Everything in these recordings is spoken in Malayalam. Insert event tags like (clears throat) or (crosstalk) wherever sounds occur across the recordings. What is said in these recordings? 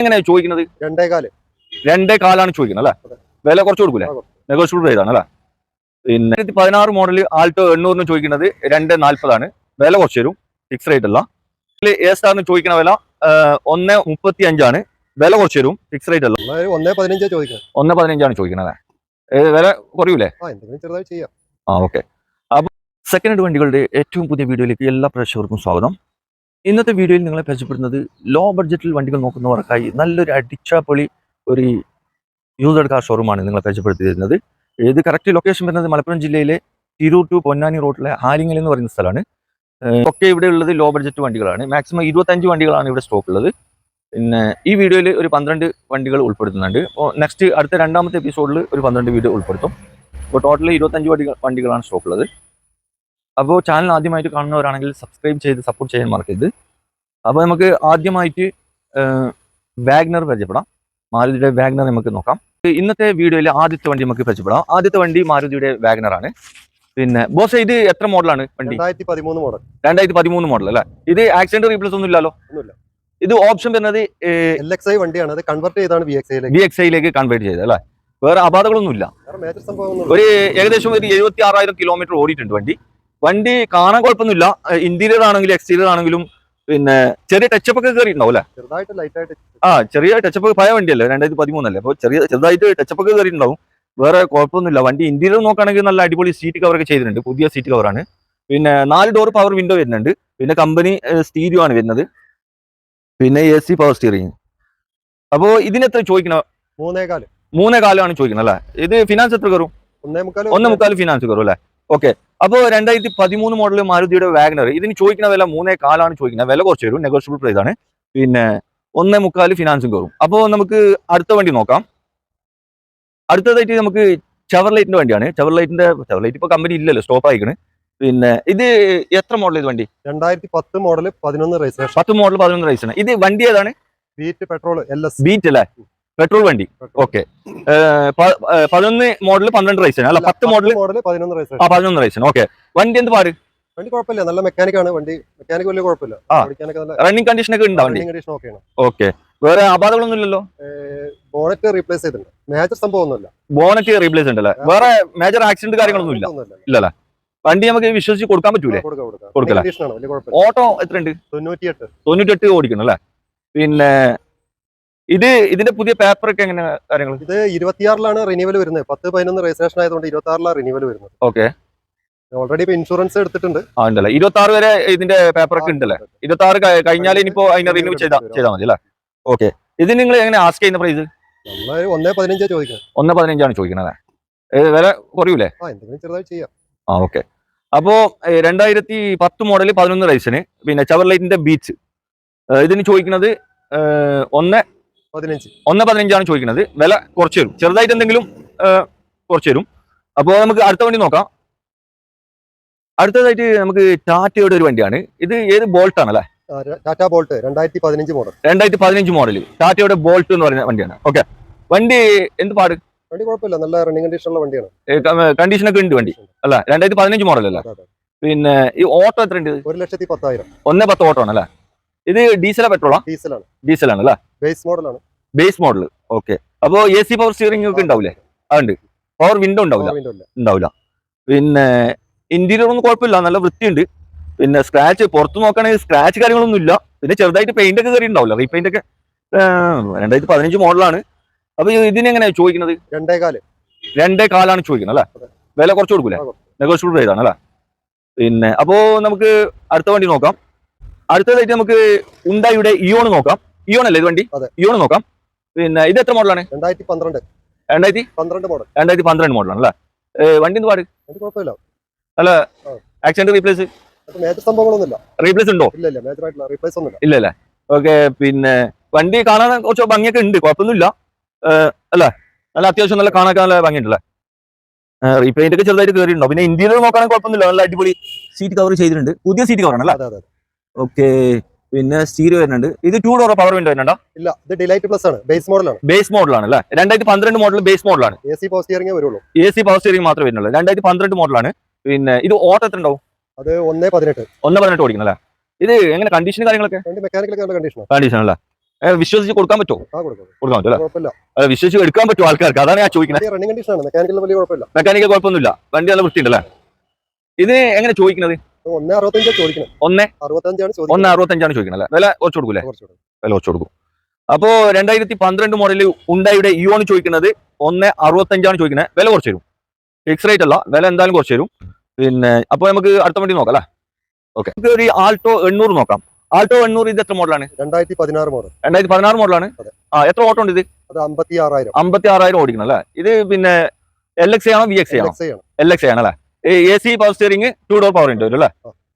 എങ്ങനെയാ ചോദിക്കുന്നത്? രണ്ടേകാൽ രണ്ടേ കാലാണ് ചോദിക്കുന്നത് അല്ലേ? വില കുറച്ച് കൊടുക്കൂലേ. നെഗോഷ്യബിൾ പ്രൈസ് ആണ് അല്ലേ? പിന്നെ പതിനാറ് മോഡൽ ആൾട്ടോ എണ്ണൂറിന് ചോദിക്കുന്നത് രണ്ട് നാല്പതാണ്. വില കുറച്ച് തരും. ഫിക്സ് റേറ്റ് അല്ല. എ സ്റ്റാറിന് ചോദിക്കുന്ന വില ഒന്ന് മുപ്പത്തി അഞ്ചാണ് വില കുറച്ച് തരും. ഫിക്സ് റേറ്റ് അല്ല. ഒന്നേ പതിനഞ്ചാണ് ചോദിക്കുന്നത് വില കുറയൂലേ? ആ എന്തെങ്കിലും ചെറുതായി ചെയ്യാം. ആ ഓക്കെ. അപ്പൊ സെക്കൻഡ് വണ്ടികളുടെ ഏറ്റവും പുതിയ വീഡിയോയിലേക്ക് എല്ലാ പ്രേക്ഷകർക്കും സ്വാഗതം. ഇന്നത്തെ വീഡിയോയിൽ നിങ്ങളെ പരിചയപ്പെടുന്നത് ലോ ബഡ്ജറ്റിൽ വണ്ടികൾ നോക്കുന്നവർക്കായി നല്ലൊരു അടിച്ചാപ്പൊളി ഒരു യൂസഡ് കാർ ഷോറൂമാണ് നിങ്ങളെ പരിചയപ്പെടുത്തി തരുന്നത് ഇത് കറക്റ്റ് ലൊക്കേഷൻ വരുന്നത് മലപ്പുറം ജില്ലയിലെ തിരൂർ ടു പൊന്നാനി റോഡിലെ ആലിങ്ങൽ എന്ന് പറയുന്ന സ്ഥലമാണ്. ഒക്കെ ഇവിടെ ഉള്ളത് ലോ ബഡ്ജറ്റ് വണ്ടികളാണ്. മാക്സിമം ഇരുപത്തഞ്ച് വണ്ടികളാണ് ഇവിടെ സ്റ്റോക്ക് ഉള്ളത്. പിന്നെ ഈ വീഡിയോയിൽ ഒരു പന്ത്രണ്ട് വണ്ടികൾ ഉൾപ്പെടുത്തുന്നുണ്ട്. അപ്പോൾ നെക്സ്റ്റ് അടുത്ത രണ്ടാമത്തെ എപ്പിസോഡിൽ ഒരു പന്ത്രണ്ട് വീഡിയോ ഉൾപ്പെടുത്തും. അപ്പോൾ ടോട്ടൽ ഇരുപത്തഞ്ച് വണ്ടികൾ വണ്ടികളാണ് സ്റ്റോക്ക് ഉള്ളത്. അപ്പോൾ ചാനൽ ആദ്യമായിട്ട് കാണുന്നവരാണെങ്കിൽ സബ്സ്ക്രൈബ് ചെയ്ത് സപ്പോർട്ട് ചെയ്യാൻ മറക്കരുത്. അപ്പോൾ നമുക്ക് ആദ്യമായിട്ട് വാഗ്നർ പരിചയപ്പെടാം. മാരുതിയുടെ വാഗ്നർ നമുക്ക് നോക്കാം. ഇന്നത്തെ വീഡിയോയിൽ ആദ്യത്തെ വണ്ടി നമുക്ക് പരിചയപ്പെടാം. ആദ്യത്തെ വണ്ടി മാരുതിയുടെ വാഗ്നർ ആണ്. പിന്നെ ബോസ് ഇത് എത്ര മോഡലാണ് വണ്ടി? രണ്ടായിരത്തി പതിമൂന്ന് മോഡൽ. രണ്ടായിരത്തി പതിമൂന്ന് മോഡൽ അല്ലേ? ഇത് ആക്സിഡന്റ് റീപ്ലേസ് ഒന്നും ഇല്ലല്ലോ ഒന്നുമില്ല. ഇത് ഓപ്ഷൻ വരുന്നത് എൽ എക്സ് ഐ വണ്ടിയാണ്. അത് കൺവെർട്ട് ചെയ്താണ് ബി എക്സ് ഐയിലേക്ക് ബി എക്സ് ഐയിലേക്ക് കൺവേർട്ട് ചെയ്തത് അല്ലേ? വേറെ അപാതകളൊന്നും ഇല്ല ഒരു ഏകദേശം ഒരു എഴുപത്തി ആറായിരം കിലോമീറ്റർ ഓടിയിട്ടുണ്ട് വണ്ടി. വണ്ടി കാണാൻ കുഴപ്പമൊന്നുമില്ല. ഇന്റീരിയർ ആണെങ്കിലും എക്സ്റ്റീരിയർ ആണെങ്കിലും പിന്നെ ചെറിയ ടച്ചപ്പ് ഒക്കെ കയറിയിട്ടുണ്ടാവും അല്ലേ? ചെറുതായിട്ട് ലൈറ്റ് ആയിട്ട് ആ ചെറിയ ടച്ചപ്പ് പഴയ വണ്ടിയല്ലേ? രണ്ടായിരത്തി പതിമൂന്നല്ലേ? അപ്പോൾ ചെറിയ ചെറുതായിട്ട് ടച്ചപ്പ് ഒക്കെ കയറിയിട്ടുണ്ടാവും വേറെ കുഴപ്പമൊന്നുമില്ല. വണ്ടി ഇന്റീരിയർ നോക്കുകയാണെങ്കിൽ നല്ല അടിപൊളി സീറ്റ് കവർ ഒക്കെ ചെയ്തിട്ടുണ്ട്. പുതിയ സീറ്റ് കവറാണ് പിന്നെ നാല് ഡോർ പവർ വിൻഡോ വരുന്നുണ്ട്. പിന്നെ കമ്പനി സ്റ്റീരിയോ ആണ് വരുന്നത്. പിന്നെ എ സി പവർ സ്റ്റിയറിംഗ് അപ്പോൾ ഇതിനെത്ര ചോദിക്കണ? മൂന്നേകാൽ. മൂന്നേ കാലമാണ് ചോദിക്കുന്നത് അല്ലേ? ഇത് ഫിനാൻസ് എത്ര കയറും? ഒന്നേ മുക്കാൽ ഒന്ന് മുക്കാൽ ഫിനാൻസ് കയറും അല്ലേ? ഓക്കെ അപ്പോൾ രണ്ടായിരത്തി പതിമൂന്ന് മോഡൽ മാരുതിയുടെ വാഗ്നർ ഇതിന് ചോദിക്കുന്ന വില മൂന്നേ കാലാണ് ചോദിക്കുന്നത്. വില കുറച്ച് വരും. നെഗോഷ്യബിൾ പ്രൈസ് ആണ്. പിന്നെ ഒന്നേ മുക്കാൽ ഫിനാൻസും കയറും. അപ്പോൾ നമുക്ക് അടുത്ത വണ്ടി നോക്കാം. അടുത്തതായിട്ട് നമുക്ക് ചവർലൈറ്റിന്റെ വണ്ടിയാണ്. ചവർലൈറ്റിന്റെ ചവർലൈറ്റ് ഇപ്പോൾ കമ്പനി ഇല്ലല്ലോ സ്റ്റോപ്പ് ആയിക്കണ്. പിന്നെ ഇത് എത്ര മോഡൽ ഇത് വണ്ടി? രണ്ടായിരത്തി പത്ത് മോഡൽ പതിനൊന്ന് റൈസ് പത്ത് മോഡൽ പതിനൊന്ന് റൈസ് ആണ് ഇത് വണ്ടി ഏതാണ്? Beat petrol L S beat അല്ലേ? പെട്രോൾ വണ്ടി. ഓക്കെ പതിനൊന്ന് മോഡൽ പന്ത്രണ്ട് റൈസ് അല്ല പത്ത് മോഡൽ ആ പതിനൊന്ന് റൈസ് ഓക്കെ വണ്ടി എന്ത് പാട്? വണ്ടി കുഴപ്പമില്ല. നല്ല മെക്കാനിക് ആണ് വണ്ടി. മെക്കാനിക് വലിയ കുഴപ്പമില്ല. റണ്ണിങ് കണ്ടീഷൻ ഒക്കെ ഉണ്ടാവും വണ്ടി? കണ്ടീഷൻ ഓക്കെയാണ് ഓക്കെ വേറെ അപാതകളൊന്നും ഇല്ലല്ലോ? ബോണറ്റ് റീപ്ലേസ് ചെയ്തിട്ടുണ്ട്. മേജർ സംഭവം ഒന്നുമില്ല. ബോണറ്റ് റീപ്ലേസ് ഉണ്ടല്ലേ വേറെ മേജർ ആക്സിഡന്റ് കാര്യങ്ങളൊന്നും ഇല്ല. ഇല്ല ഇല്ലല്ലേ? വണ്ടി നമുക്ക് വിശ്വസിച്ച് കൊടുക്കാൻ പറ്റൂലേ? കൊടുക്കല. ഓട്ടോ എത്രയുണ്ട്? തൊണ്ണൂറ്റിയെട്ട്. തൊണ്ണൂറ്റെട്ട് ഓടിക്കണം അല്ലേ? പിന്നെ ഇത് ഇതിന്റെ പുതിയ പേപ്പർ ഒക്കെ എങ്ങനെ കാര്യങ്ങൾ ഇത് ഇരുപത്തിയാറിലാണ് റിന്യൂവൽ വരുന്നത്. പത്ത് പതിനൊന്ന് രജിസ്ട്രേഷൻ ആയതുകൊണ്ട് ഇരുപത്തി ആറിലാണ് റിന്യൂവൽ വരുന്നത്. ഓക്കെ ഓൾറെഡി ഇപ്പൊ ഇൻഷുറൻസ് എടുത്തിട്ടുണ്ട്. ആ ഉണ്ടല്ലേ. ഇരുപത്തി ആറ് വരെ ഇതിന്റെ പേപ്പർ ഒക്കെ ഉണ്ടല്ലേ? ഇരുപത്തി ആറ് കഴിഞ്ഞാൽ ഇനിയിപ്പോ അതിനെ റിന്യൂ ചെയ്താൽ ചെയ്താൽ മതി അല്ലേ? ഓക്കെ ഇത് നിങ്ങൾ എങ്ങനെ ആസ്ക് ചെയ്യുന്ന പ്രൈസ് ഒന്നേ പതിനഞ്ചാ ചോദിക്കുന്നത്. ഒന്നേ പതിനഞ്ചാണ് ചോദിക്കുന്നത് വില കുറയൂലേ? ചെയ്യാം. ആ ഓക്കെ അപ്പോ രണ്ടായിരത്തി പത്ത് മോഡൽ പതിനൊന്ന് റൈസിന് പിന്നെ ചവർലൈറ്റിന്റെ ബീച്ച് ഇതിന് ചോദിക്കുന്നത് ഒന്ന് പതിനഞ്ച്. ഒന്ന് പതിനഞ്ചാണ് ചോദിക്കുന്നത് വില കുറച്ച് വരും. ചെറുതായിട്ട് എന്തെങ്കിലും കുറച്ച് വരും. അപ്പോൾ നമുക്ക് അടുത്ത വണ്ടി നോക്കാം. അടുത്തതായിട്ട് നമുക്ക് ടാറ്റയുടെ ഒരു വണ്ടിയാണ്. ഇത് ഏത് ബോൾട്ട് ആണല്ലേ? ടാറ്റ ബോൾട്ട് രണ്ടായിരത്തി പതിനഞ്ച് മോഡൽ രണ്ടായിരത്തി പതിനഞ്ച് മോഡൽ ടാറ്റയുടെ ബോൾട്ട് എന്ന് പറയുന്ന വണ്ടിയാണ്. ഓക്കെ വണ്ടി എന്ത് പാട്? വണ്ടി കുഴപ്പമില്ല. നല്ല റണ്ണിങ് കണ്ടീഷനുള്ള വണ്ടിയാണ്. കണ്ടീഷൻ ഒക്കെ ഉണ്ട് വണ്ടി. അല്ല? രണ്ടായിരത്തി പതിനഞ്ച് മോഡൽ അല്ല. പിന്നെ ഈ ഓട്ടോ എത്ര ഉണ്ട് ഒരു ലക്ഷത്തി പത്തായിരം. ഒന്നേ പത്ത് ഓട്ടോ ആണ് അല്ലേ ഇത് ഡീസലാ പെട്രോളാ ഡീസലാണ്. ഡീസലാണ് അല്ലേ ബേസ് മോഡലാണ് ബേസ് മോഡൽ ഓക്കെ അപ്പോ എ സി പവർ സ്റ്റിയറിംഗ് ഒക്കെ ഉണ്ടാവില്ലേ അതുണ്ട് പവർ വിൻഡോ ഉണ്ടാവില്ല ഉണ്ടാവില്ല പിന്നെ ഇന്റീരിയർ ഒന്നും കുഴപ്പമില്ല നല്ല വൃത്തിയുണ്ട്. പിന്നെ സ്ക്രാച്ച് പുറത്ത് നോക്കുകയാണെങ്കിൽ സ്ക്രാച്ച് കാര്യങ്ങളൊന്നും ഇല്ല. പിന്നെ ചെറുതായിട്ട് പെയിന്റ് ഒക്കെ കയറി ഉണ്ടാവില്ല റീപെയിന്റ് ഒക്കെ രണ്ടായിരത്തി പതിനഞ്ച് മോഡലാണ് അപ്പൊ ഇതിനെങ്ങനെയാ ചോദിക്കുന്നത്? രണ്ടേ കാലാണ് ചോദിക്കുന്നത് അല്ലേ? വില കുറച്ച് കൊടുക്കൂലേ. നെഗോഷ്യബിൾ പ്രൈസ് ആണ് അല്ലേ? പിന്നെ അപ്പോ നമുക്ക് അടുത്ത വണ്ടി നോക്കാം. അടുത്തതായിട്ട് നമുക്ക് ഉണ്ടായിയുടെ ഇയോൺ നോക്കാം. ഇയോൺ അല്ലേ ഇത് വണ്ടി. ഇയോൺ നോക്കാം. പിന്നെ ഇത് എത്ര മോഡലാണ് രണ്ടായിരത്തി പന്ത്രണ്ട്. രണ്ടായിരത്തി പന്ത്രണ്ട് മോഡൽ രണ്ടായിരത്തി പന്ത്രണ്ട് മോഡലാണ് അല്ലേ വണ്ടി എന്ത് പാട്? കുഴപ്പമില്ല. Accident replace സംഭവങ്ങളൊന്നുമില്ല. റീപ്ലേസ് ഉണ്ടോ? ഇല്ല ഇല്ല റീപ്ലേസ് ഒന്നുമില്ല. ഇല്ല അല്ലേ ഓക്കെ പിന്നെ വണ്ടി കാണാൻ കുറച്ച് ഭംഗിയൊക്കെ ഉണ്ട് കുഴപ്പമൊന്നുമില്ല. അല്ല? നല്ല അത്യാവശ്യം നല്ല കാണാൻ നല്ല ഭംഗിയുണ്ടല്ലേ? റീപെയിന്റ് ഒക്കെ ചെറുതായിട്ട് കയറിയിട്ടുണ്ടോ പിന്നെ ഇന്ത്യയിൽ നോക്കാനും കുഴപ്പമൊന്നുമില്ല. നല്ല അടിപൊളി സീറ്റ് കവർ ചെയ്തിട്ടുണ്ട്. പുതിയ സീറ്റ് അതെ അതെ. ഓക്കെ. പിന്നെ സ്റ്റീരിയോ വരുന്നുണ്ട്. ഇത് ടൂ ഡോർ പവർ വിൻഡോ വരുന്നുണ്ടോ? ഇല്ല ഇത് ഡിലൈറ്റ് പ്ലസ് ആണ്. ബേസ് മോഡലാണ് ബേസ് മോഡലാണ് അല്ലേ? രണ്ടായിരത്തി പന്ത്രണ്ട് മോഡൽ ബേസ് മോഡലാണ് എ സി പവർ സ്റ്റിയറിംഗ് വരുള്ളൂ. എ സി പവർ സ്റ്റിയറിംഗ് മാത്രമേ വരുന്നുള്ളൂ. രണ്ടായിരത്തി പന്ത്രണ്ട് മോഡലാണ് പിന്നെ ഇത് ഓട്ടോ എത്ര ഉണ്ടാവും? അത് ഒന്നേ പതിനെട്ട്. ഒന്ന് പതിനെട്ട് ഓടിക്കണം അല്ലേ? ഇത് എങ്ങനെ കണ്ടീഷൻ കാര്യങ്ങളൊക്കെ? കണ്ടീഷനാണ് കണ്ടീഷൻ അല്ലേ? വിശ്വസിച്ച് കൊടുക്കാൻ പറ്റുമോ കൊടുക്കാൻ പറ്റും അല്ലേ? വിശ്വസിച്ച് എടുക്കാൻ പറ്റുമോ ആൾക്കാർക്ക്? അതാണ് ഞാൻ ചോദിക്കുന്നത് കണ്ടീഷൻ മെക്കാനിക്കൽ കുഴപ്പമൊന്നുമില്ല. വണ്ടി നല്ല വൃത്തിയുണ്ടല്ലേ? ഇത് എങ്ങനെ ചോദിക്കുന്നത് ഒന്ന് അറുപത്തഞ്ചാണ് ചോദിക്കണം. ഒന്ന്? അറുപത്തഞ്ചാണ് ഒന്ന് ചോദിക്കുന്നത് അറുപത്തഞ്ചാണ് അല്ലേ? വില കുറച്ച് കൊടുക്കൂലേ വില കുറച്ച് കൊടുക്കും. അപ്പോ രണ്ടായിരത്തി പന്ത്രണ്ട് മോഡൽ ഉണ്ടായുടെ ഇയോണ് ചോദിക്കുന്നത് ഒന്ന് അറുപത്തഞ്ചാണ് ചോദിക്കുന്നത് വില കുറച്ച് തരും. ഫിക്സ് റേറ്റ് അല്ല വില എന്തായാലും കുറച്ച് തരും. പിന്നെ അപ്പൊ നമുക്ക് അടുത്ത വണ്ടി നോക്കാം അല്ലേ? ഓക്കെ നമുക്ക് ഒരു ആൾട്ടോ എണ്ണൂറ് നോക്കാം. ആൾട്ടോ എണ്ണൂറ് ഇത് എത്ര മോഡലാണ് രണ്ടായിരത്തി പതിനാറ് മോഡൽ രണ്ടായിരത്തി പതിനാറ് മോഡലാണ്. ആ എത്ര ഓട്ടോ ഉണ്ട് ഇത്? അമ്പത്തി ആറായിരം അമ്പത്തി ആറായിരം ഓടിക്കണം അല്ലേ? ഇത് പിന്നെ എൽ എക്സ് ആണോ വി എക്സ് ആണ്? എൽ എക്സ് ആണ് അല്ലേ? A C power steering two door power ഉണ്ട് അല്ലേ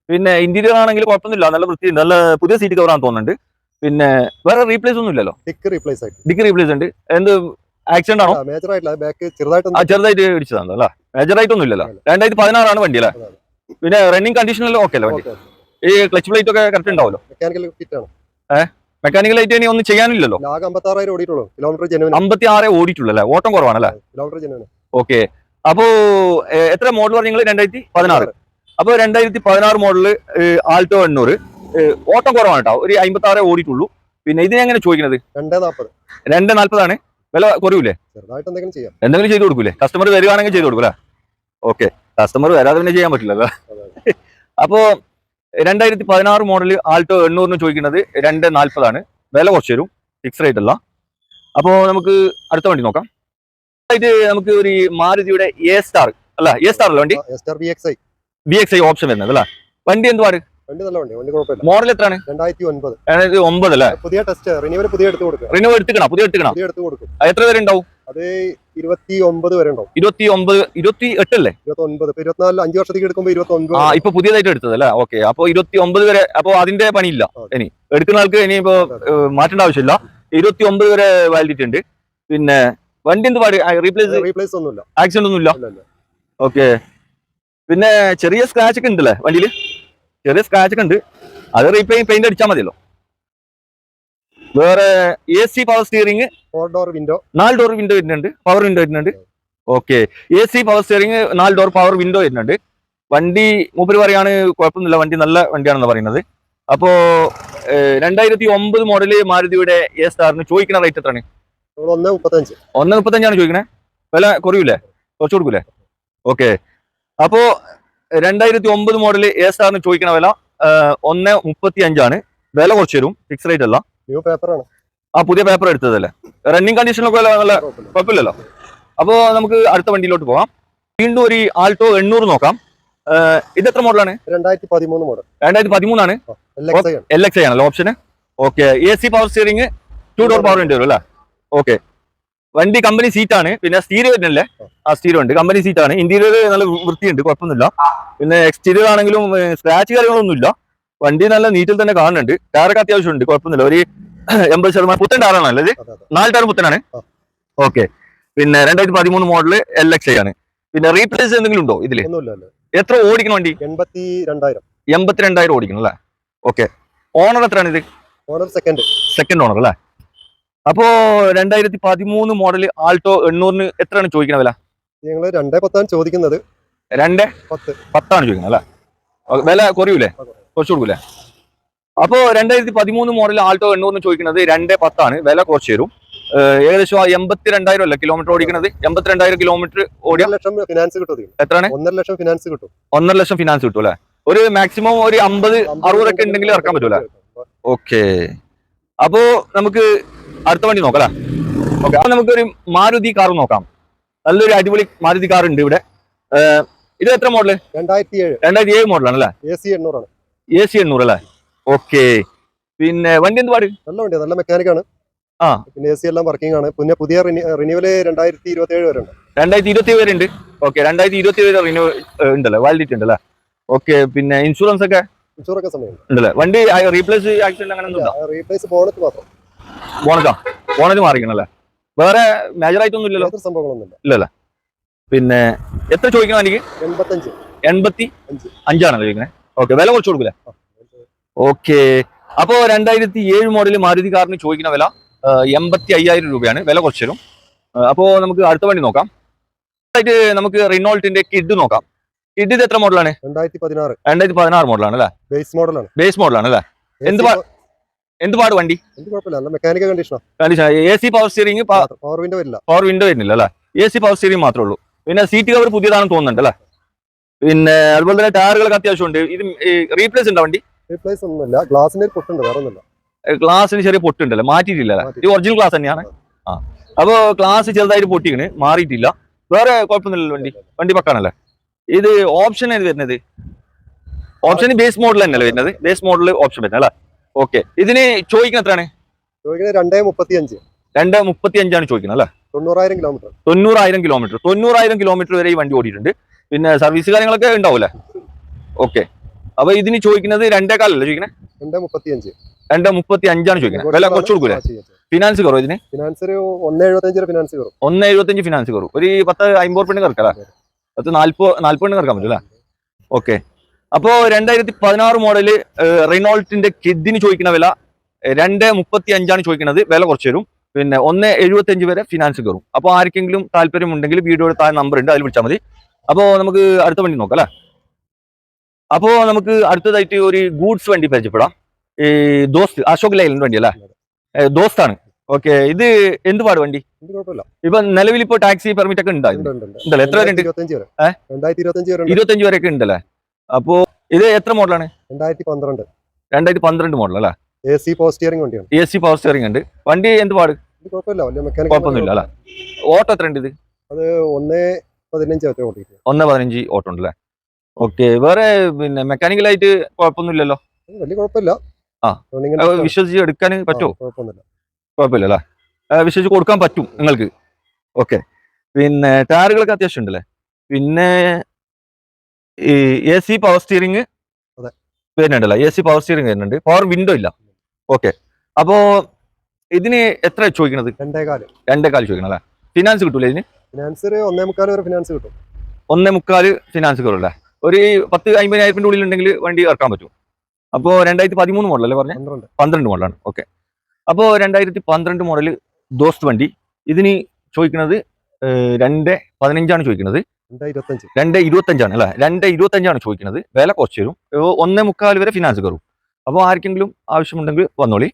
പിന്നെ ഇന്റീരിയർ ആണെങ്കിൽ കുഴപ്പമൊന്നുമില്ല. നല്ല വൃത്തി നല്ല പുതിയ സീറ്റ് കവർ ആണ് തോന്നുന്നുണ്ട്. പിന്നെ വേറെ റീപ്ലേസ് ഒന്നും ഇല്ലല്ലോ? ഡിക്ക് റീപ്ലേസ് ആയിട്ട്. ഡിക്കി റീപ്ലേസ് ഉണ്ട്. എന്ത് ആക്സിഡന്റ് ആണോ? മേജർ ആയിട്ടില്ല. ബാക്ക് ചെറുതായിട്ട് ചെറുതായിട്ട് ഇടിച്ചതാണോ അല്ലേ? മേജർ ഒന്നും ഇല്ലല്ലോ. ഇല്ല. രണ്ടായിരത്തി പതിനാറാണ് വണ്ടി അല്ലേ. പിന്നെ റണ്ണിങ് കണ്ടീഷനിലും ഓക്കെ അല്ലേ വണ്ടി? ഈ ക്ലച്ച് പ്ലേറ്റ് ഒക്കെ കറക്റ്റ് ഉണ്ടാവല്ലോ മെക്കാനിക്കൽ ഫിറ്റ് ആണ്. മെക്കാനിക്കൽ ആയിട്ട് ഇനി ഒന്നും ചെയ്യാനില്ലല്ലോ? അമ്പത്തി ആറായിരം ഓടിയിട്ടുള്ളൂ. കിലോമീറ്റർ ജനുവൻ അമ്പത്തി ആറേ ഓടിയിട്ടുള്ളൂ അല്ലേ? ഓട്ടം കുറവാണല്ലേ കിലോമീറ്റർ ജനുവൻ ഓക്കെ അപ്പോ എത്ര മോഡൽ പറഞ്ഞു നിങ്ങൾ രണ്ടായിരത്തി പതിനാറ്. അപ്പൊ രണ്ടായിരത്തി പതിനാറ് മോഡൽ ആൾട്ടോ എണ്ണൂറ്. ഓട്ടം കുറവാണ് കേട്ടോ ഒരു അമ്പത്തി ആറേ ഓടിയിട്ടുള്ളൂ. പിന്നെ ഇതിനെങ്ങനെ ചോദിക്കുന്നത് രണ്ടേ നാൽപ്പത് രണ്ട് നാല്പതാണ്. വില കുറയൂലേ? ചെറുതായിട്ട് എന്തെങ്കിലും ചെയ്ത് കൊടുക്കൂലേ? കസ്റ്റമർ വരികയാണെങ്കിൽ ചെയ്ത് കൊടുക്കൂലേ? ഓക്കെ കസ്റ്റമർ വരാതെ പിന്നെ ചെയ്യാൻ പറ്റില്ലല്ലോ. അപ്പോ രണ്ടായിരത്തി പതിനാറ് മോഡൽ ആൾട്ടോ എണ്ണൂറിന് ചോദിക്കുന്നത് രണ്ട് നാല്പതാണ്. വില കുറച്ച് തരും ഫിക്സ് റേറ്റ് അല്ല. അപ്പോ നമുക്ക് അടുത്ത വണ്ടി നോക്കാം. ആയിട്ട് നമുക്ക് ഒരു മാരുതിയുടെ എ സ്റ്റാർ അല്ല എ സ്റ്റാർ അല്ല വണ്ടി? ബി എക്സ് ഐ ഓപ്ഷൻ വരുന്നത് അല്ല? വണ്ടി കുഴപ്പമില്ല. മോഡൽ എത്രയാണ്? രണ്ടായിരത്തി ഒമ്പത് അല്ലേ? പുതിയ ടെസ്റ്റ് റിന്യൂവൽ പുതിയ എടുത്ത് കൊടുക്കുക. റിന്യൂവൽ എടുത്തുക്കണം? പുതിയ എടുത്തുക്കണ? എടുത്ത് കൊടുക്കും. എത്ര പേര് ഉണ്ടാവും? അത് ഇരുപത്തി ഒമ്പത് വരെ ഉണ്ടാവും. ഇരുപത്തി ഒമ്പത് ഇരുപത്തി എട്ടല്ലേ ഇരുപത്തി ഇരുപത്തിനാല് അഞ്ച് വർഷത്തേക്ക് എടുക്കുമ്പോൾ ഇരുപത്തി ഒൻപത് ആ ഇപ്പൊ പുതിയതായിട്ട് എടുത്തത് അല്ലേ? ഓക്കെ അപ്പൊ ഇരുപത്തി ഒമ്പത് വരെ അപ്പൊ അതിന്റെ പണിയില്ല. ഇനി എടുക്കുന്ന ആൾക്ക് ഇനി ഇപ്പൊ മാറ്റേണ്ട ആവശ്യമില്ല. ഇരുപത്തി ഒമ്പത് വരെ വാലിഡിറ്റി ഉണ്ട്. പിന്നെ വണ്ടി എന്ത് പാടി? റീപ്ലേസ് റീപ്ലേസ് ഒന്നുമില്ല. ആക്സിഡന്റ് ഒന്നും ഇല്ല ഇല്ല, ഇല്ല. ഓക്കെ പിന്നെ ചെറിയ സ്ക്രാച്ച് ഒക്കെ ഉണ്ടല്ലേ വണ്ടിയിൽ ചെറിയ സ്ക്രാച്ച് ഒക്കെ ഉണ്ട്. അത് റീപ്ലേ പെയിന്റ് അടിച്ചാൽ മതിയല്ലോ. വേറെ A C power steering four door window നാല് ഡോർ വിൻഡോ വരുന്നുണ്ട്. പവർ വിൻഡോ വരുന്നുണ്ട്. Okay A C power steering നാല് ഡോർ പവർ വിൻഡോ വരുന്നുണ്ട്. വണ്ടി മൂപ്പര് പറയാണ് കുഴപ്പമൊന്നുമില്ല വണ്ടി നല്ല വണ്ടിയാണെന്ന് പറയുന്നത്. അപ്പോ രണ്ടായിരത്തി ഒമ്പത് മോഡൽ മാരുതിയുടെ എ സ്റ്റാറിന് ചോദിക്കുന്ന റേറ്റ് എത്രയാണ്? ഒന്ന് മുപ്പത്തഞ്ച്. ഒന്ന് മുപ്പത്തഞ്ചാണ് ചോദിക്കണേ? വില കുറയൂലേ? കുറച്ച് കൊടുക്കൂലേ? ഓക്കെ. അപ്പോ രണ്ടായിരത്തി ഒമ്പത് മോഡൽ എ സ്റ്റാറിന് ചോദിക്കണ വില ഒന്ന് മുപ്പത്തി അഞ്ചാണ് വില കുറച്ച് തരും. ഫിക്സ് റേറ്റ് അല്ല. ന്യൂ പേപ്പറാണ് ആ പുതിയ പേപ്പർ എടുത്തതല്ലേ? റണ്ണിങ് കണ്ടീഷനൊക്കെ നല്ല കുഴപ്പമില്ല കുഴപ്പമില്ലല്ലോ? അപ്പോ നമുക്ക് അടുത്ത വണ്ടിയിലോട്ട് പോകാം. വീണ്ടും ഒരു ആൾട്ടോ എണ്ണൂറ് നോക്കാം. ഇത് എത്ര മോഡലാണ് രണ്ടായിരത്തി പതിമൂന്ന് മോഡൽ രണ്ടായിരത്തി പതിമൂന്നാണ് എൽ എക്സ് ഐ ആണല്ലോ ഓപ്ഷന് okay. A C power steering two door power വേണ്ടി വരും അല്ലേ ഓക്കെ വണ്ടി കമ്പനി സീറ്റ് ആണ്. പിന്നെ സ്റ്റീരിയോ വരുന്നില്ലേ? ആ. സ്റ്റീരിയോ ഉണ്ട്. കമ്പനി സീറ്റ് ആണ്. ഇന്റീരിയർ നല്ല വൃത്തിയുണ്ട്. കുഴപ്പമൊന്നുമില്ല. പിന്നെ എക്സ്റ്റീരിയർ ആണെങ്കിലും സ്ക്രാച്ച് കാര്യങ്ങളൊന്നുമില്ല. വണ്ടി നല്ല നീറ്റിൽ തന്നെ കാണുന്നുണ്ട്. ടയറൊക്കെ അത്യാവശ്യമുണ്ട്. കുഴപ്പമൊന്നുമില്ല. ഒരു (clears throat) എൺപത് ശതമാനം പുത്തൻ ടയറാണല്ലോ ഇത്? അതെ നാല് ടയർ പുത്തനാണ്. ഓക്കെ പിന്നെ രണ്ടായിരത്തി പതിമൂന്ന് മോഡൽ എൽ എക്സ് ഐ ആണ്. പിന്നെ റീപ്ലേസ് എന്തെങ്കിലും ഉണ്ടോ ഇതിൽ? അല്ലേ എത്ര ഓടിക്കണം വണ്ടി? എൺപത്തി രണ്ടായിരം എൺപത്തിരണ്ടായിരം ഓടിക്കണം അല്ലേ? ഓക്കെ ഓണർ എത്രയാണ് ഇത്? ഓണർ സെക്കൻഡ് സെക്കൻഡ് ഓണർ അല്ലേ? അപ്പോ രണ്ടായിരത്തി പതിമൂന്ന് മോഡൽ ആൾട്ടോ എണ്ണൂറിന് എത്രയാണ് ചോദിക്കുന്ന വില? ഞങ്ങൾ രണ്ടേ പത്താണ് ചോദിക്കുന്നത്. രണ്ടേ? പത്ത്. പത്താണ് ചോദിക്കുന്നത് അല്ലേ? വില കുറയൂലേ? കുറച്ച് കൊടുക്കൂലേ? അപ്പോ രണ്ടായിരത്തി പതിമൂന്ന് മോഡൽ ആൾട്ടോ എണ്ണൂറിന് ചോദിക്കുന്നത് രണ്ടേ പത്താണ്. വില കുറച്ച് തരും. ഏകദേശം ആ എൺപത്തിരണ്ടായിരം അല്ലേ കിലോമീറ്റർ ഓടിക്കുന്നത് എൺപത്തിരണ്ടായിരം കിലോമീറ്റർ ഓടിയ ലക്ഷം ഫിനാൻസ് കിട്ടും. എത്രയാണ്? ഒന്നര ലക്ഷം ഫിനാൻസ് കിട്ടും. ഒന്നര ലക്ഷം ഫിനാൻസ് കിട്ടും അല്ലേ? ഒരു മാക്സിമം ഒരു അമ്പത് അറുപതൊക്കെ ഉണ്ടെങ്കിൽ ഇറക്കാൻ പറ്റൂല? ഓക്കെ അപ്പോ നമുക്ക് അടുത്ത വണ്ടി നോക്കാം ഓക്കെ അപ്പൊ നമുക്കൊരു മാരുതി കാർ നോക്കാം. നല്ലൊരു അടിപൊളി മാരുതി കാർ ഉണ്ട് ഇവിടെ. ഇത് എത്ര മോഡൽ രണ്ടായിരത്തി ഏഴ് രണ്ടായിരത്തി ഏഴ് മോഡലാണ് അല്ലേ എ സി എണ്ണൂറാണ്. എ സി എണ്ണൂറ് അല്ലേ? ഓക്കെ. പിന്നെ വണ്ടി എന്ത് പാട്? നല്ല വണ്ടി നല്ല മെക്കാനിക്കാണ് ആ. പിന്നെ എ സി എല്ലാം വർക്കിംഗ് ആണ്. പിന്നെ പുതിയ റിന്യൂവൽ രണ്ടായിരത്തി ഇരുപത്തി ഏഴ് വരെ ഉണ്ട്. രണ്ടായിരത്തി ഇരുപത്തി ഏഴ് ഉണ്ട്. ഓക്കെ രണ്ടായിരത്തി ഇരുപത്തി ഏഴ് റിന്യൂ ഉണ്ടല്ലേ? വാലിഡിറ്റി ഉണ്ടല്ലേ? ഓക്കെ പിന്നെ ഇൻഷുറൻസ് ഒക്കെ? ഇൻഷൂറൊക്കെ സമയം ഉണ്ടല്ലേ? വണ്ടി റീപ്ലേസ് ആക്സിഡന്റ് അങ്ങനെ റീപ്ലേസ് ബോണറ്റ് മാത്രം. ബോണറ്റാ ബോണറ്റ് മാറിക്കണം അല്ലേ വേറെ മേജർ ആയിട്ടൊന്നും ഇല്ലല്ലോ? സംഭവങ്ങളൊന്നും ഇല്ലല്ലേ? പിന്നെ എത്ര ചോദിക്കണം എനിക്ക് എൺപത്തഞ്ച്. എൺപത്തി അഞ്ച്. അഞ്ചാണല്ലോ ചോദിക്കണേ? ഓക്കെ വില കുറച്ച് കൊടുക്കില്ല ഓക്കെ അപ്പോ രണ്ടായിരത്തി ഏഴ് മോഡൽ മാരുതി കാറിന് ചോദിക്കുന്ന വില എൺപത്തി അയ്യായിരം രൂപയാണ്. വില കുറച്ച് തരും. ആ, അപ്പോ നമുക്ക് അടുത്ത വണ്ടി നോക്കാം. നമുക്ക് റിനോൾട്ടിന്റെ കിഡ് നോക്കാം. കിഡ് ഇത് എത്ര മോഡലാണ് രണ്ടായിരത്തി പതിനാറ് രണ്ടായിരത്തി പതിനാറ് മോഡലാണ് അല്ലേ? ബേസ് മോഡലാണ് ബേസ് മോഡലാണ് അല്ലേ? എന്ത് എന്ത് പാട് വണ്ടി? Mechanical A C power steering power window വരില്ല പവർ വിൻഡോ വരുന്നില്ല അല്ലേ? എ സി പവർ സ്റ്റിയറിംഗ് മാത്രമേ ഉള്ളൂ. പിന്നെ സീറ്റ് കവർ പുതിയതാണെന്ന് തോന്നുന്നുണ്ട് അല്ലേ? പിന്നെ അതുപോലെ തന്നെ ടയറുകളൊക്കെ അത്യാവശ്യമുണ്ട് ഇത് റീപ്ലേസ് ഉണ്ടോ വണ്ടി? റീപ്ലേസ് ഒന്നുമില്ല. ഗ്ലാസിന്റെ ഒരു പൊട്ടുണ്ട് വേറെ ഒന്നുമില്ല. ഗ്ലാസിന് ചെറിയ പൊട്ടുണ്ടല്ലോ മാറ്റിയിട്ടില്ല ഇത് ഒറിജിനൽ ഗ്ലാസ് തന്നെയാണ്. ആ. അപ്പോ ഗ്ലാസ് ചെറുതായിട്ട് പൊട്ടിക്കണ്. മാറിയിട്ടില്ല. വേറെ കുഴപ്പമൊന്നുമില്ലല്ലോ വണ്ടി. വണ്ടി പക്കാണല്ലേ? ഇത് ഓപ്ഷൻ ഏത് വരുന്നത്? ഓപ്ഷൻ ബേസ് മോഡൽ തന്നെയല്ലേ വരുന്നത്? ബേസ് മോഡൽ ഓപ്ഷൻ വരുന്നത് അല്ലേ? ഓക്കെ ഇതിന് ചോദിക്കുന്ന എത്രയാണ്? ചോദിക്കുന്നത് രണ്ടേ മുപ്പത്തി അഞ്ച് രണ്ട് മുപ്പത്തി അഞ്ചാണ് ചോദിക്കുന്നത് അല്ലേ? തൊണ്ണൂറായിരം കിലോമീറ്റർ തൊണ്ണൂറായിരം കിലോമീറ്റർ തൊണ്ണൂറായിരം കിലോമീറ്റർ വരെ ഈ വണ്ടി ഓടിയിട്ടുണ്ട്. പിന്നെ സർവീസ് കാര്യങ്ങളൊക്കെ ഉണ്ടാവൂലേ ഓക്കെ അപ്പൊ ഇതിന് ചോദിക്കുന്നത് രണ്ടേ കാലല്ലേ ചോദിക്കണേ? രണ്ടേ മുപ്പത്തി അഞ്ച് രണ്ട് മുപ്പത്തി അഞ്ചാണ് ചോദിക്കുന്നത് വില കുറച്ച് കൊടുക്കൂലേ? ഫിനാൻസ് കുറവ് ഇതിന്? ഫിനാൻസ് ഒരു ഒന്ന് എഴുപത്തഞ്ച് ഫിനാൻസ് കുറവ് ഒന്ന് എഴുപത്തഞ്ച് ഫിനാൻസ് കുറവ് ഒരു പത്ത് അമ്പത് പെണ്ണ് കിടക്കല്ലേ പത്ത് നാൽപ്പത് നാൽപ്പത് പെണ്ണ് പറ്റും പറ്റൂല ഓക്കെ അപ്പോ രണ്ടായിരത്തി പതിനാറ് മോഡൽ റിനോൾട്ടിന്റെ കിഡിന് ചോദിക്കുന്ന വില രണ്ട് മുപ്പത്തി അഞ്ചാണ് ചോദിക്കുന്നത്. വില കുറച്ച് തരും പിന്നെ ഒന്ന് എഴുപത്തഞ്ച് വരെ ഫിനാൻസ് കയറും. അപ്പോൾ ആർക്കെങ്കിലും താല്പര്യം ഉണ്ടെങ്കിൽ വീഡിയോയുടെ താഴെ നമ്പർ ഉണ്ട് അതിൽ വിളിച്ചാൽ മതി. അപ്പോൾ നമുക്ക് അടുത്ത വണ്ടി നോക്കാം അല്ലേ? അപ്പോൾ നമുക്ക് അടുത്തതായിട്ട് ഒരു ഗൂഡ്സ് വണ്ടി പരിചയപ്പെടാം. ഈ ദോസ്ത് അശോക് ലൈലന്റെ വണ്ടി അല്ലേ? ദോസ്താണ്. ഓക്കെ ഇത് എന്ത് പാട് വണ്ടി? ഇപ്പൊ നിലവിൽ ഇപ്പൊ ടാക്സി പെർമിറ്റ് ഒക്കെ ഉണ്ടായി ഉണ്ട്, ഉണ്ട്, ഉണ്ട്. എത്ര വരെ ഇരുപത്തഞ്ച് വരെ. ഒക്കെ ഉണ്ടല്ലേ? അപ്പോ ഇത് എത്ര മോഡലാണ്? രണ്ടായിരത്തി പന്ത്രണ്ട് രണ്ടായിരത്തി പന്ത്രണ്ട് മോഡൽ അല്ലേ എ സി പവർ സ്റ്റിയറിംഗ് വണ്ടിയാണ്. എ സി പവർ സ്റ്റിയറിംഗ് ഉണ്ട്. വണ്ടി എന്ത് പാട്? കുഴപ്പമൊന്നുമില്ല അല്ലേ? ഓട്ടോ എത്ര ഉണ്ട് ഇത്? അത് ഒന്ന് പതിനഞ്ച് ഒന്ന് പതിനഞ്ച് ഓട്ടോ ഉണ്ടല്ലേ? ഓക്കെ വേറെ പിന്നെ മെക്കാനിക്കലായിട്ട് കുഴപ്പമൊന്നുമില്ലല്ലോ? വലിയ കുഴപ്പമില്ല. ആ. വിശ്വസിച്ച് എടുക്കാൻ പറ്റുമോ? കുഴപ്പമൊന്നുമില്ല. കുഴപ്പമില്ല അല്ലേ വിശ്വസിച്ച് കൊടുക്കാൻ പറ്റും നിങ്ങൾക്ക്. ഓക്കെ പിന്നെ ടയറുകളൊക്കെ അത്യാവശ്യം ഉണ്ടല്ലേ? പിന്നെ ഈ എ സി പവർ സ്റ്റിയറിംഗ് അതെ. വരുന്നുണ്ടല്ലോ? എ സി പവർ സ്റ്റിയറിംഗ് വരുന്നുണ്ട്. പവർ വിൻഡോ ഇല്ല. ഓക്കെ അപ്പോ ഇതിന് എത്ര ചോദിക്കണത്? രണ്ടേകാൽ. രണ്ടേ കാൽ ചോദിക്കണം അല്ലേ? ഫിനാൻസ് കിട്ടൂല ഇതിന്? ഫിനാൻസ് ഒന്നേ മുക്കാൽ വരെ ഫിനാൻസ് കിട്ടും. ഒന്നേ മുക്കാൽ ഫിനാൻസ് കയറൂല്ലേ ഒരു പത്ത് അമ്പതിനായിരത്തിന്റെ ഉള്ളിൽ ഉണ്ടെങ്കിൽ വണ്ടി ഇറക്കാൻ പറ്റും. അപ്പോ രണ്ടായിരത്തി പതിമൂന്ന് മോഡലല്ലേ പറഞ്ഞു? പന്ത്രണ്ട്. മോഡലാണ് ഓക്കെ അപ്പോൾ രണ്ടായിരത്തി പന്ത്രണ്ട് മോഡൽ ദോസ്ത് വണ്ടി. ഇതിന് ചോദിക്കുന്നത് രണ്ട് പതിനഞ്ചാണ് ചോദിക്കുന്നത്. രണ്ടേ ഇരുപത്തഞ്ച് രണ്ട് ഇരുപത്തഞ്ചാണ് അല്ലേ? രണ്ട് ഇരുപത്തഞ്ചാണ് ചോദിക്കുന്നത്. വില കുറച്ച് തരും. ഏഹ്, ഒന്നേ മുക്കാൽ വരെ ഫിനാൻസ് കയറും. അപ്പോൾ ആർക്കെങ്കിലും ആവശ്യമുണ്ടെങ്കിൽ വന്നോളി.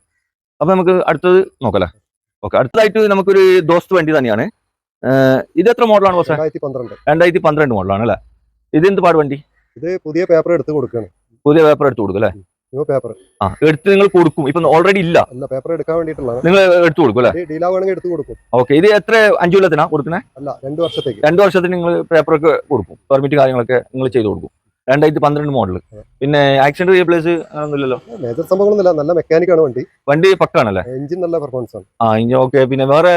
അപ്പോൾ നമുക്ക് അടുത്തത് നോക്കല്ലേ ഓക്കെ അടുത്തതായിട്ട് നമുക്കൊരു ദോസ്ത് വണ്ടി തന്നെയാണ്. ഇത് എത്ര മോഡലാണ് ബോസേ രണ്ടായിരത്തി പന്ത്രണ്ട് മോഡലാണ് അല്ലേ? ഇത് എന്ത് പാട് വണ്ടി? ഇത് പുതിയ പേപ്പർ എടുത്ത് കൊടുക്കുകയാണ് പുതിയ പേപ്പർ എടുത്ത് കൊടുക്കും അല്ലേ? പേപ്പർ ആ എടുത്ത് നിങ്ങൾ കൊടുക്കും. ഇപ്പൊ ഓൾറെഡി ഇല്ല. അല്ല പേപ്പർ എടുക്കാൻ വേണ്ടിയിട്ടുള്ളതാണ്. നിങ്ങൾ എടുത്തു കൊടുക്കും അല്ലേ? ഡീലാവുകയാണെങ്കിൽ എടുത്ത് കൊടുക്കും. ഓക്കെ ഇത് എത്ര അഞ്ചു കൊല്ലത്തിനാ കൊടുക്കുന്നത് അല്ല രണ്ട് വർഷത്തേക്ക്. രണ്ട് വർഷത്തിന് നിങ്ങൾ പേപ്പർ ഒക്കെ കൊടുക്കും. പെർമിറ്റ് കാര്യങ്ങളൊക്കെ നിങ്ങൾ ചെയ്ത് കൊടുക്കും. രണ്ടായിരത്തി പന്ത്രണ്ട് മോഡൽ പിന്നെ ആക്സിഡന്റ് റീപ്ലേസ് ഒന്നുമില്ലല്ലോ മേജർ സംഭവങ്ങളൊന്നുമില്ല. നല്ല മെക്കാനിക്കാണ് വണ്ടി. വണ്ടി പക്കാണല്ലേ? എഞ്ചിൻ നല്ല പെർഫോമൻസ് ആണ്. ആ ഇഞ്ചിൻ ഓക്കെ പിന്നെ വേറെ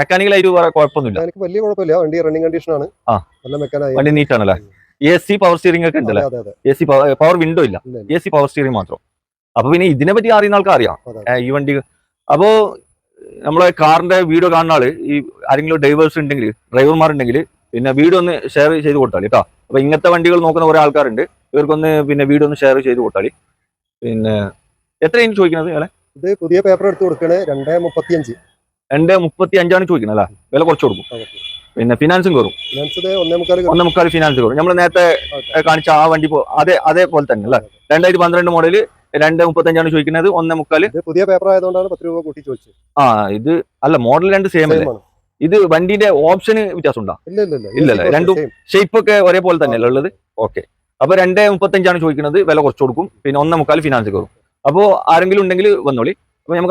മെക്കാനിക്കലായിട്ട് വേറെ കുഴപ്പമൊന്നുമില്ല. എനിക്ക് വലിയ കുഴപ്പമില്ല. വണ്ടി റണ്ണിങ് കണ്ടീഷൻ ആണ്. ആ. നല്ല മെക്കാനിക് വണ്ടി നീറ്റ് ആണല്ലേ? എ സി പവർ സ്റ്റിയറിംഗ് ഒക്കെ ഉണ്ടല്ലോ? എ സി പവർ വിൻഡോ ഇല്ല. എ സി പവർ സ്റ്റിയറിംഗ് മാത്രം. അപ്പൊ പിന്നെ ഇതിനെ പറ്റി അറിയുന്ന ആൾക്കാർ അറിയാം ഈ വണ്ടി. അപ്പോ നമ്മളെ കാറിന്റെ വീഡിയോ കാണുന്ന ആൾ ഈ ആരെങ്കിലും ഡ്രൈവേഴ്സ് ഉണ്ടെങ്കിൽ ഡ്രൈവർമാർ ഉണ്ടെങ്കിൽ പിന്നെ വീഡിയോ ഒന്ന് ഷെയർ ചെയ്ത് കൊടുത്താളി കേട്ടോ അപ്പൊ ഇങ്ങനത്തെ വണ്ടികൾ നോക്കുന്ന കുറെ ആൾക്കാരുണ്ട്. ഇവർക്കൊന്ന് പിന്നെ വീഡിയോ ഒന്ന് ഷെയർ ചെയ്ത് കൊടുത്താളി പിന്നെ എത്രയാണ് ചോദിക്കുന്നത് അല്ലെ ഇത് പുതിയ പേപ്പർ എടുത്ത് കൊടുക്കണേ രണ്ടേ മുപ്പത്തി അഞ്ച് രണ്ടേ മുപ്പത്തി അഞ്ചാണ് ചോദിക്കുന്നത് അല്ലേ? വില കുറച്ച് കൊടുക്കും. പിന്നെ ഫിനാൻസും കയറും ഒന്നേ മുക്കാൽ ഫിനാൻസ് കയറും നമ്മൾ നേരത്തെ കാണിച്ച ആ വണ്ടി അതേ അതേപോലെ തന്നെ അല്ലേ? രണ്ടായിരത്തി പന്ത്രണ്ട് മോഡൽ രണ്ട് മുപ്പത്തഞ്ചാണ് ചോദിക്കുന്നത് ഒന്നേ മുക്കാൽ. പുതിയ പേപ്പർ ആയതുകൊണ്ടാണ് പത്ത് രൂപ കൂട്ടി ചോദിച്ചത്. ആ ഇത് അല്ല മോഡൽ രണ്ട് സെയിം അല്ലേ. ഇത് വണ്ടിന്റെ ഓപ്ഷന് വ്യത്യാസം ഉണ്ടോ ഇല്ല രണ്ടും. ഷേപ്പ് ഒക്കെ ഒരേപോലെ തന്നെയല്ലേ ഉള്ളത്? ഓക്കെ അപ്പൊ രണ്ട് മുപ്പത്തഞ്ചാണ് ചോദിക്കുന്നത് വില കുറച്ച് കൊടുക്കും പിന്നെ ഒന്നേ മുക്കാൽ ഫിനാൻസ് കയറും അപ്പോൾ ആരെങ്കിലും ഉണ്ടെങ്കിൽ വന്നോളി. അപ്പൊ നമുക്ക്